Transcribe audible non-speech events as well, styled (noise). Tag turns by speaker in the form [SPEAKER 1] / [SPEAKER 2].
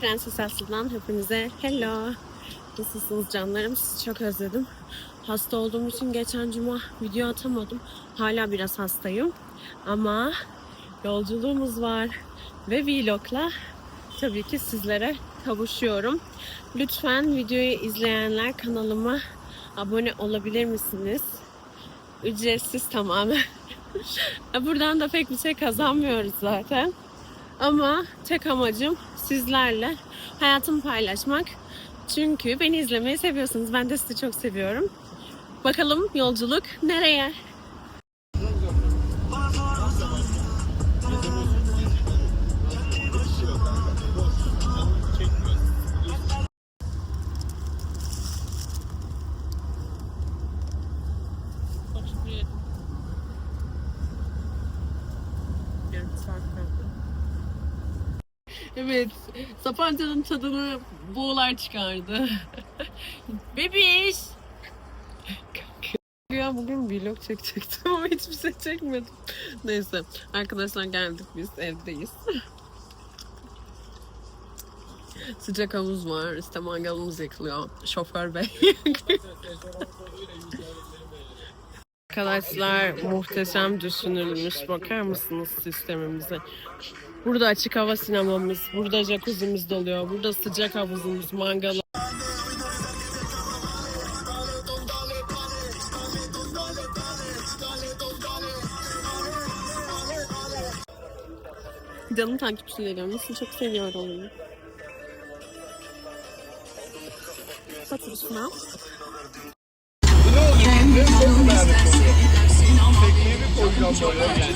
[SPEAKER 1] Prenses Aslı'dan hepinize hello. Nasılsınız canlarım? Sizi çok özledim. Hasta olduğum için geçen cuma video atamadım. Hala biraz hastayım. Ama yolculuğumuz var. Ve vlogla tabii ki sizlere kavuşuyorum. Lütfen videoyu izleyenler kanalıma abone olabilir misiniz? Ücretsiz tamamen. (laughs) Buradan da pek bir şey kazanmıyoruz zaten. Ama tek amacım sizlerle hayatımı paylaşmak. Çünkü beni izlemeyi seviyorsunuz. Ben de sizi çok seviyorum. Bakalım yolculuk nereye? Evet, Sapanca'nın tadını boğular çıkardı. (laughs) Bebiş! Ya bugün vlog çekecektim ama hiçbir şey çekmedim. Neyse, arkadaşlar geldik biz evdeyiz. Sıcak havuz var, işte mangalımız yakılıyor. Şoför bey Arkadaşlar muhteşem düşünülmüş. Bakar mısınız sistemimize? Burada açık hava sinemamız, burada jacuzzi'miz doluyor, burada sıcak havuzumuz, mangalı. Canım takipçilerim, nasıl çok seviyorum onu. Thank you.